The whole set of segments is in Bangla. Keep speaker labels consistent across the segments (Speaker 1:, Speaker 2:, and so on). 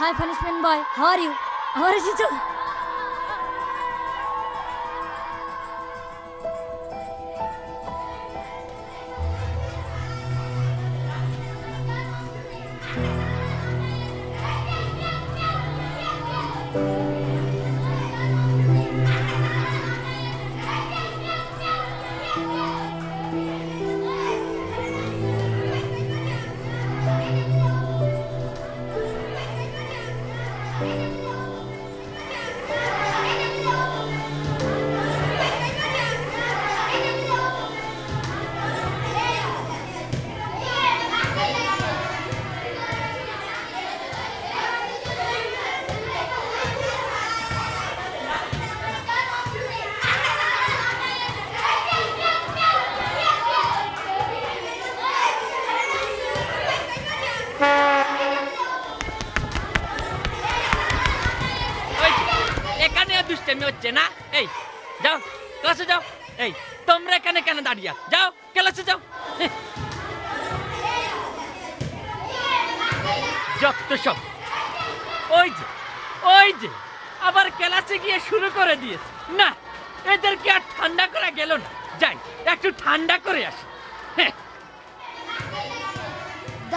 Speaker 1: Hi, Punishment Boy. How are you? How are you?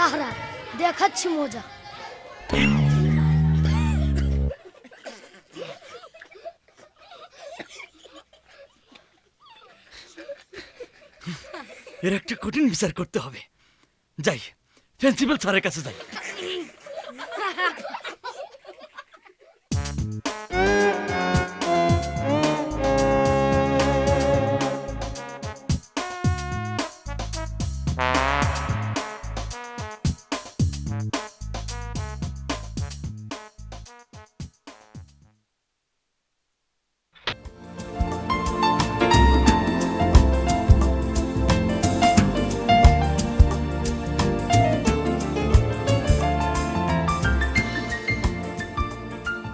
Speaker 2: দাহরা দেখাচ্ছি মজা।
Speaker 1: এর একটা কঠিন বিচার করতে হবে। যাই প্রিন্সিপাল স্যারের কাছে যাই।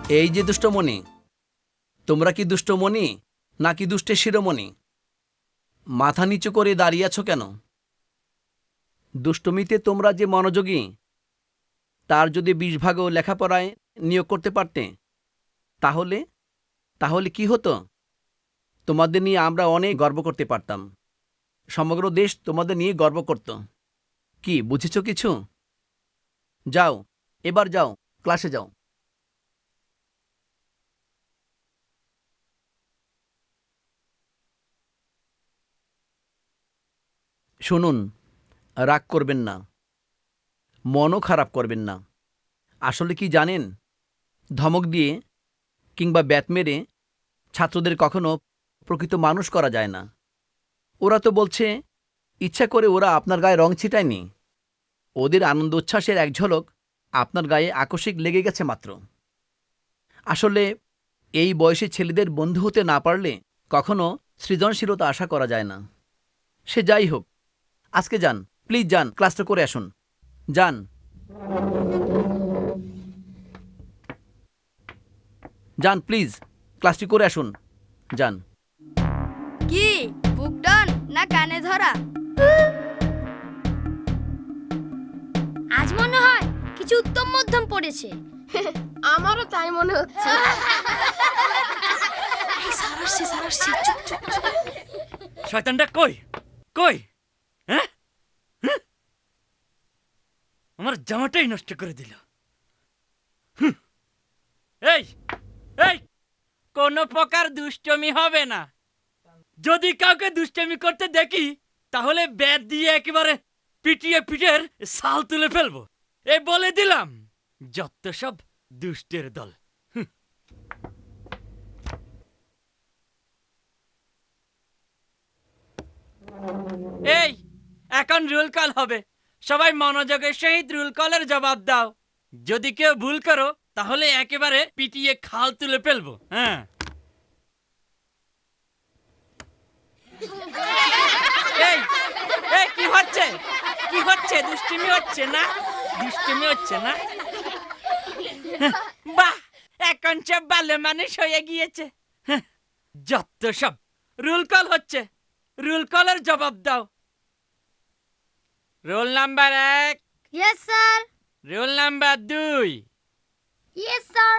Speaker 3: এই যে দুষ্টমণি, তোমরা কি দুষ্টমণি নাকি দুষ্টের শিরোমণি? মাথা নিচু করে দাঁড়িয়ে আছো কেন? দুষ্টমিতে তোমরা যে মনোযোগী, তার যদি বিশ ভাগও লেখাপড়ায় নিয়োগ করতে পারতে, তাহলে তাহলে কি হতো? তোমাদের নিয়ে আমরা অনেক গর্ব করতে পারতাম। সমগ্র দেশ তোমাদের নিয়ে গর্ব করত। কি, বুঝেছ কিছু? যাও, এবার যাও, ক্লাসে যাও। শুনুন, রাগ করবেন না, মনও খারাপ করবেন না। আসলে কি জানেন, ধমক দিয়ে কিংবা ব্যাত মেরে ছাত্রদের কখনো প্রকৃত মানুষ করা যায় না। ওরা তো বলছে, ইচ্ছা করে ওরা আপনার গায়ে রং ছিটায়নি। ওদের আনন্দ উচ্ছ্বাসের এক ঝলক আপনার গায়ে আকস্মিক লেগে গেছে মাত্র। আসলে এই বয়সে ছেলেদের বন্ধু হতে না পারলে কখনো সৃজনশীলতা আশা করা যায় না। সে যাই হোক আজকে যান প্লিজ যান ক্লাসটা করে আসুন। যান। যান প্লিজ ক্লাসটি করে আসুন। যান।
Speaker 4: কি বুক ডান না কানে ধরা?
Speaker 2: আজ মনে হয় কিছু উত্তম মধ্যম পড়েছে।
Speaker 4: আমারও তাই মনে হচ্ছে।
Speaker 1: শয়তানটা কই? কই? হ্যাঁ? হ্যাঁ? আমার জামাটাই নষ্ট করে দিল। এই এই, কোনো প্রকার দুষ্টমি হবে না। যদি কাউকে দুষ্টমি করতে দেখি, তাহলে ব্যাট দিয়ে একেবারে পিটিয়ে পিটের সাল তুলে ফেলব। এই বলে দিলাম, যত সব দুষ্টের দল। এই এখন রুল কল হবে। সবাই মনোযোগের সহিত রুল কলের জবাব দাও। যদি কেউ ভুল করো তাহলে একেবারে পিটিয়ে খাল তুলে ফেলব হ্যাঁ? কি হচ্ছে? কি হচ্ছে? দুষ্টুমি হচ্ছে না? দুষ্টুমি হচ্ছে না? বাহ! এখন সব ভালো মানুষ হয়ে গিয়েছে। হ্যাঁ, যত সব। রুল কল হচ্ছে। রুল কলের জবাব দাও। রোল নাম্বার এক.
Speaker 2: ইয়েস স্যার
Speaker 1: রোল নাম্বার দুই.
Speaker 2: ইয়েস স্যার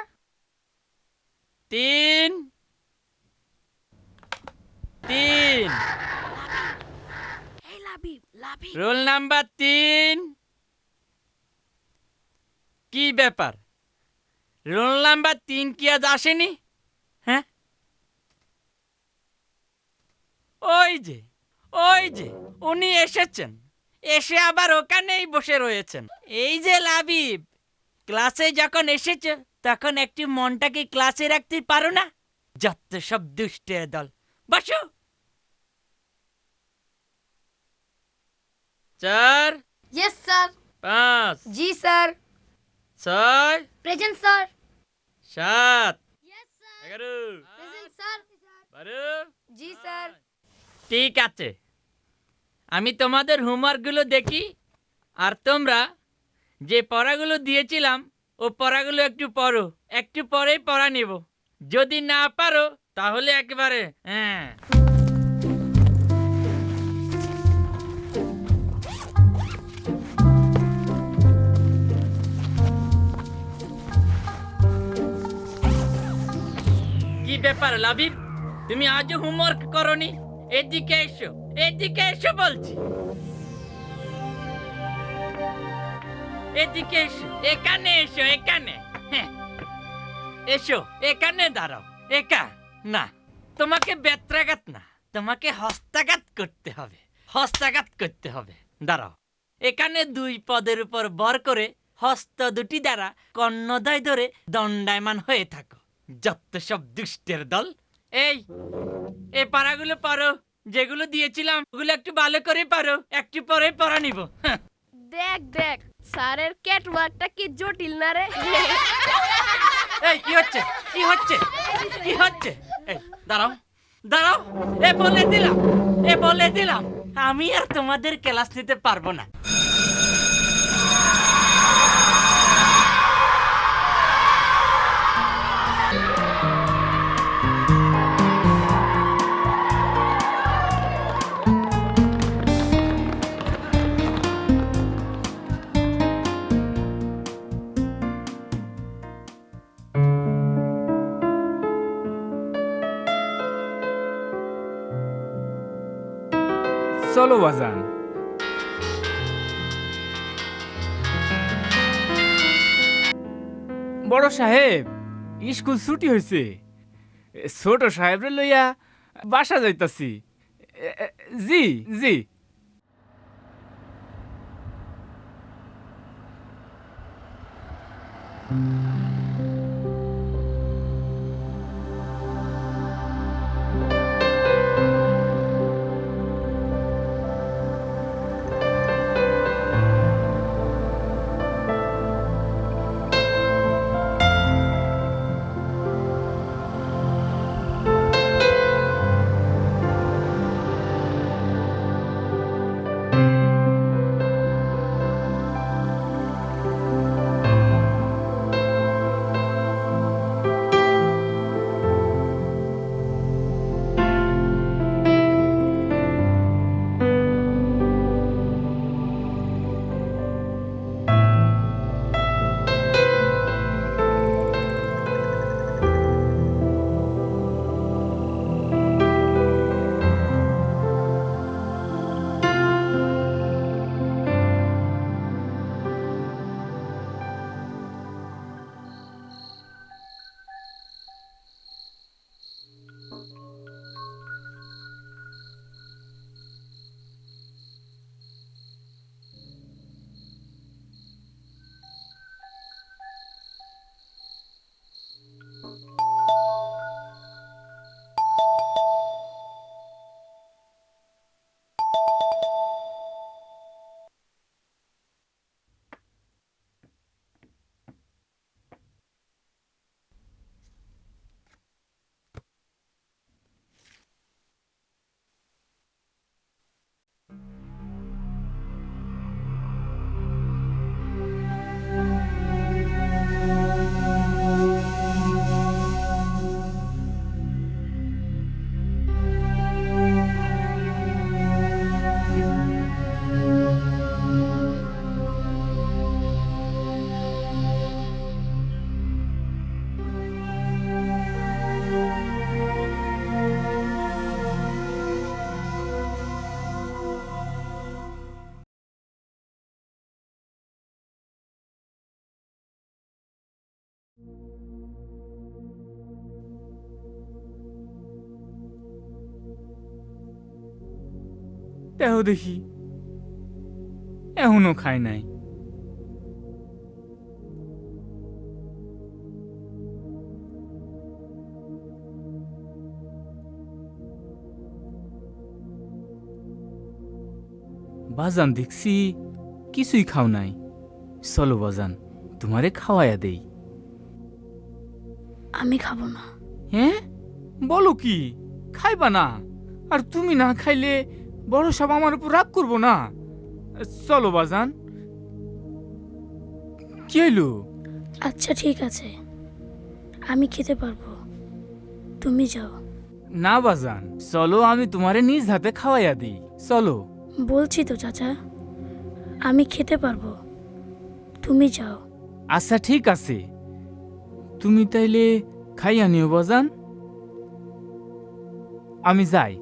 Speaker 1: তিন। তিন।
Speaker 4: এই লাবিব লাবিব
Speaker 1: রোল নাম্বার তিন। কি ব্যাপার? রোল নাম্বার তিন কি আজ আসেনি? হ্যাঁ? ওই যে ওই যে উনি এসেছেন। এসে আবার ওখানেই বসে রয়েছেন। এই যে লাবিব ক্লাসে যখন এসেছে তখন একটি মনটাকে ক্লাসে রাখতে পারো না? যত সব দুষ্টের দল। বসো। চার
Speaker 2: ইয়েস স্যার
Speaker 1: পাঁচ
Speaker 4: জি স্যার
Speaker 1: ছয়।
Speaker 2: প্রেজেন্ট স্যার
Speaker 1: সাত।
Speaker 2: ইয়েস স্যার
Speaker 1: এগারো।
Speaker 2: প্রেজেন্ট স্যার
Speaker 1: বারো।
Speaker 4: জি স্যার
Speaker 1: ঠিক আছে। আমি তোমাদের হোমওয়ার্কগুলো দেখি, আর তোমরা যে পড়াগুলো দিয়েছিলাম, ও পড়াগুলো একটু পড়ো। একটু পরেই পড়া নেব। যদি না পারো, তাহলে একেবারে হ্যাঁ। কি ব্যাপার লাবিব? তুমি আজও হোমওয়ার্ক করনি? এদিকে এসো। এদিকে এসো বলছি। এদিকে এসো। এখানে এসো, এখানে। হ্যাঁ। এসো, এখানে দাঁড়াও। একা। না, তোমাকে বেত্রাঘাত না। তোমাকে হস্তাঘাত করতে হবে। হস্তাঘাত করতে হবে। দাঁড়াও। এখানে দুই পদের উপর বর করে হস্ত দুটি দ্বারা কর্ণদয় ধরে দণ্ডায়মান হয়ে থাকো। যত সব দুষ্টের দল। এই, এ পাড়াগুলো পারো যেগুলো দিয়েছিলাম ওগুলো একটু ভালো করে পারো একটু পরে পড়া নিব। হ্যাঁ।
Speaker 4: দেখ দেখ স্যারের ক্যাট ওয়ার্কটা কি জটিল না রে?
Speaker 1: এই কি হচ্ছে? কি হচ্ছে? কি হচ্ছে? এই দাঁড়াও দাঁড়াও এ বলে দিলাম এ বলে দিলাম আমি আর তোমাদের ক্লাস নিতে পারব না।
Speaker 5: চলো বাজান। বড় সাহেব, স্কুল ছুটি হয়েছে ছোট সাহেব লইয়া বাসা যাইতাছি। জি জি। Mm-hmm. দেহ দেখি। এখনও খায় নাই। বাজান দেখছি কিছুই খাও নাই। চলো বাজান তোমারে খাওয়াইয়া দেই।
Speaker 2: আমি খাব না।
Speaker 5: হ্যাঁ? বলো কি? খাইবা না? আর তুমি না খাইলে বড় সব আমার উপর রাগ করব না। চলো বাজান। কি হইল?
Speaker 2: আচ্ছা ঠিক আছে। আমি খেতে পারব। তুমি যাও।
Speaker 5: না বাজান চলো আমি তোমারে নিজ হাতে খাওয়াইয়া দিই। চলো।
Speaker 2: বলছি তো চাচা আমি খেতে পারব। তুমি যাও।
Speaker 5: আচ্ছা ঠিক আছে। তুমি তাইলে খাইয়া নিও বাজান। আমি যাই।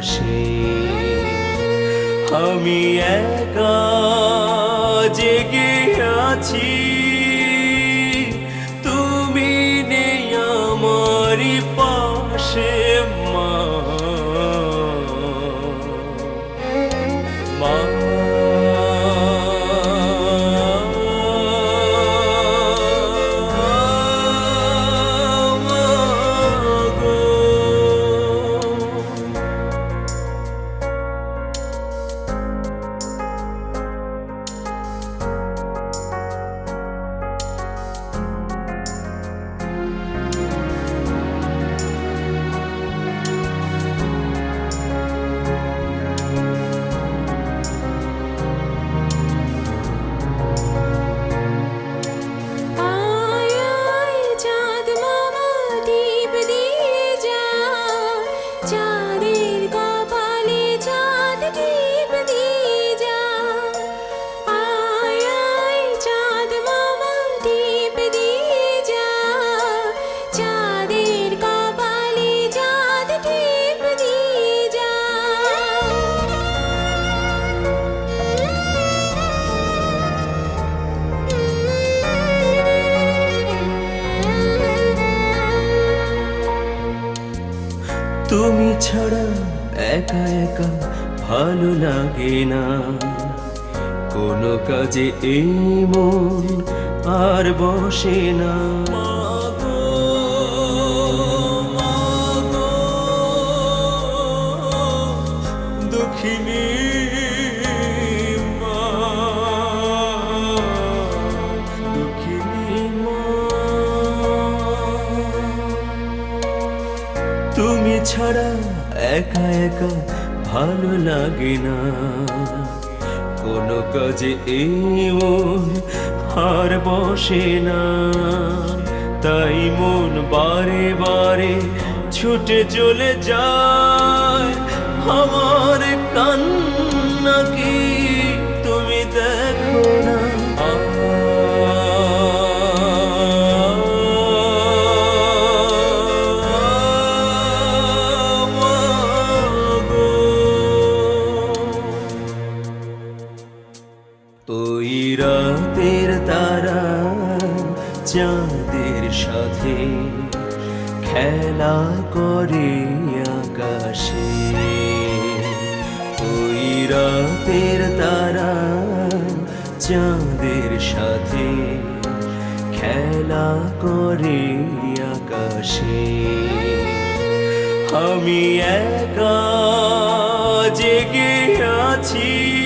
Speaker 6: আকাশে আমি একা জেগে আছি। তুমি ছাড়া একা একা ভালো লাগে না। কোনো কাজে এই মন আর বসে না। একা একা ভালো লাগে না। কোনো কাজে মন আর বসে না। তাই মন বারে বারে ছুটে চলে যায়। আমার কান্না কি? চাঁদের সাথে খেলা করে আকাশে। আমি একা জেগে আছি।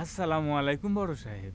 Speaker 5: আসসালামু আলাইকুম বড় সাহেব।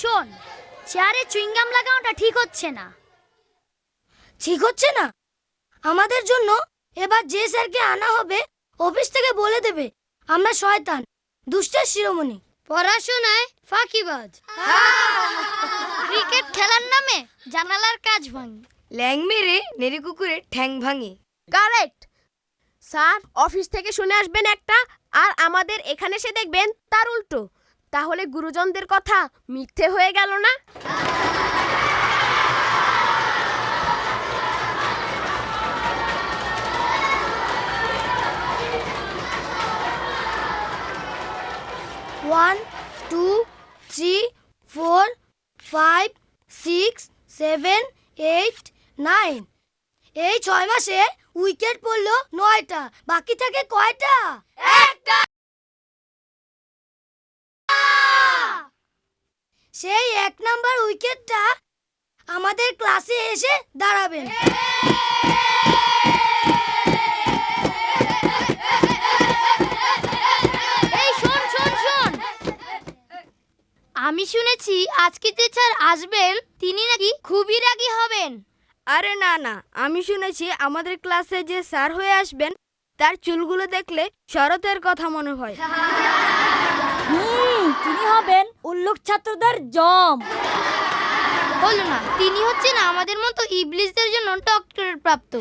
Speaker 4: শোন চেয়ারে চুইংগাম লাগানোটা ঠিক হচ্ছে না।
Speaker 2: ঠিক হচ্ছে না? আমাদের জন্য এবার যে স্যারকে আনা হবে অফিস থেকে বলে দেবে আমরা শয়তান দুষ্টের শিরোমণি।
Speaker 4: পড়াশোনায় ফাঁকিবাজ। ক্রিকেট খেলার নামে জানালার কাজ ভাঙি।
Speaker 7: ল্যাং মেরে নেড়ে কুকুরে ঠ্যাং ভাঙে।
Speaker 8: কারেক্ট। স্যার অফিস থেকে শুনে আসবেন একটা আর আমাদের এখানে এসে দেখবেন তার উল্টো। তাহলে গুরুজনদের কথা মিথ্যে হয়ে গেল না?
Speaker 2: One two three four five six seven eight nine এই ছয় মাসে উইকেট পড়ল নয়টা, বাকি থাকে কয়টা একটা সেই এক নাম্বার উইকেটটা আমাদের ক্লাসে এসে দাঁড়াবেন।
Speaker 4: এই শোন শোন শোন। আমি শুনেছি আজকে যে স্যার আসবেন তিনি নাকি খুবই রাগী হবেন।
Speaker 7: আরে না না আমি শুনেছি আমাদের ক্লাসে যে স্যার হয়ে আসবেন তার চুলগুলো দেখলে শরতের কথা মনে হয়।
Speaker 2: তিনি হবেন উল্লুক ছাত্রদের জম।
Speaker 4: হলো না তিনি হচ্ছেন আমাদের মতো ইবলিসদের জন্য ডক্টরেট প্রাপ্ত।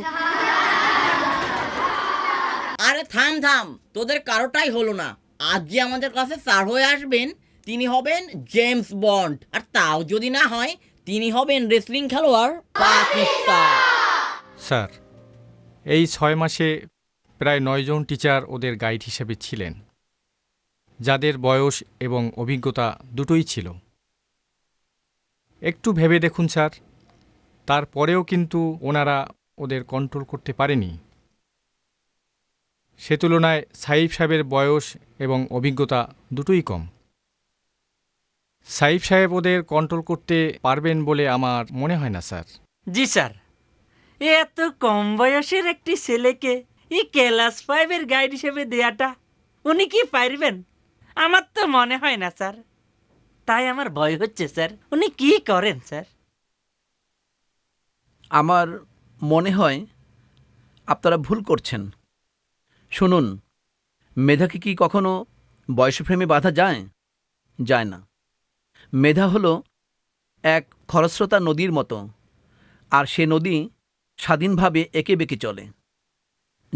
Speaker 9: আরে থাম থাম তোদের কারোটাই হলো না। আজ যে আমাদের কাছে স্যার হয়ে আসবেন তিনি হবেন জেমস বন্ড। আর তাও যদি না হয় তিনি হবেন রেসলিং খেলোয়াড় পাকিস্তান।
Speaker 10: স্যার এই ছয় মাসে প্রায় নয়জন টিচার ওদের গাইড হিসেবে ছিলেন। যাদের বয়স এবং অভিজ্ঞতা দুটোই ছিল। একটু ভেবে দেখুন, স্যার। তারপরেও কিন্তু ওনারা ওদের কন্ট্রোল করতে পারেনি। সে তুলনায় সাইফ সাহেবের বয়স এবং অভিজ্ঞতা দুটোই কম। সাইফ সাহেব ওদের কন্ট্রোল করতে পারবেন বলে আমার মনে হয় না, স্যার।
Speaker 1: জি, স্যার। এত কম বয়সের একটি ছেলেকে এই ক্লাস ফাইভের গাইড হিসেবে দেয়াটা উনি কি পারবেন? আমার তো মনে হয় না, স্যার। তাই আমার ভয় হচ্ছে, স্যার। উনি কি করেন, স্যার?
Speaker 3: আমার মনে হয় আপনারা ভুল করছেন। শুনুন, মেধাকে কি কখনো বয়সপ্রেমে বাধা যায়? যায় না। মেধা হলো এক খরস্রোতা নদীর মতো, আর সে নদী স্বাধীনভাবে একে বেঁকে চলে।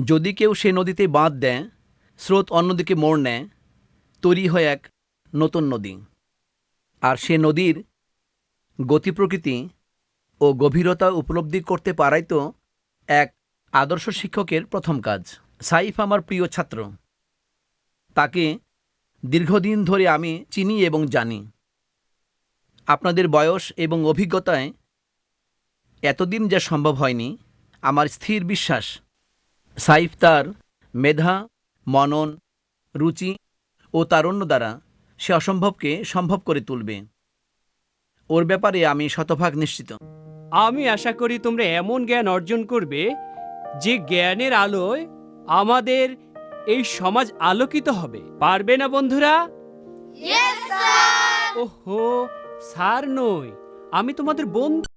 Speaker 3: যদি কেউ সে নদীতে বাঁধ দেয়, স্রোত অন্যদিকে মোড় নেয় তৈরি হয় এক নতুন নদী। আর সে নদীর গতি প্রকৃতি ও গভীরতা উপলব্ধি করতে পারাই তো এক আদর্শ শিক্ষকের প্রথম কাজ। সাইফ আমার প্রিয় ছাত্র। তাকে দীর্ঘদিন ধরে আমি চিনি এবং জানি। আপনাদের বয়স এবং অভিজ্ঞতায় এতদিন যা সম্ভব হয়নি, আমার স্থির বিশ্বাস। সাইফ তার মেধা, মনন, রুচি ও তারুণ্য দ্বারা সে অসম্ভবকে সম্ভব করে তুলবে। ওর ব্যাপারে আমি শতভাগ নিশ্চিত।
Speaker 11: আমি আশা করি তোমরা এমন জ্ঞান অর্জন করবে যে জ্ঞানের আলোয় আমাদের এই সমাজ আলোকিত হবে। পারবে না বন্ধুরা? ওহো স্যার নই। আমি তোমাদের বন্ধু।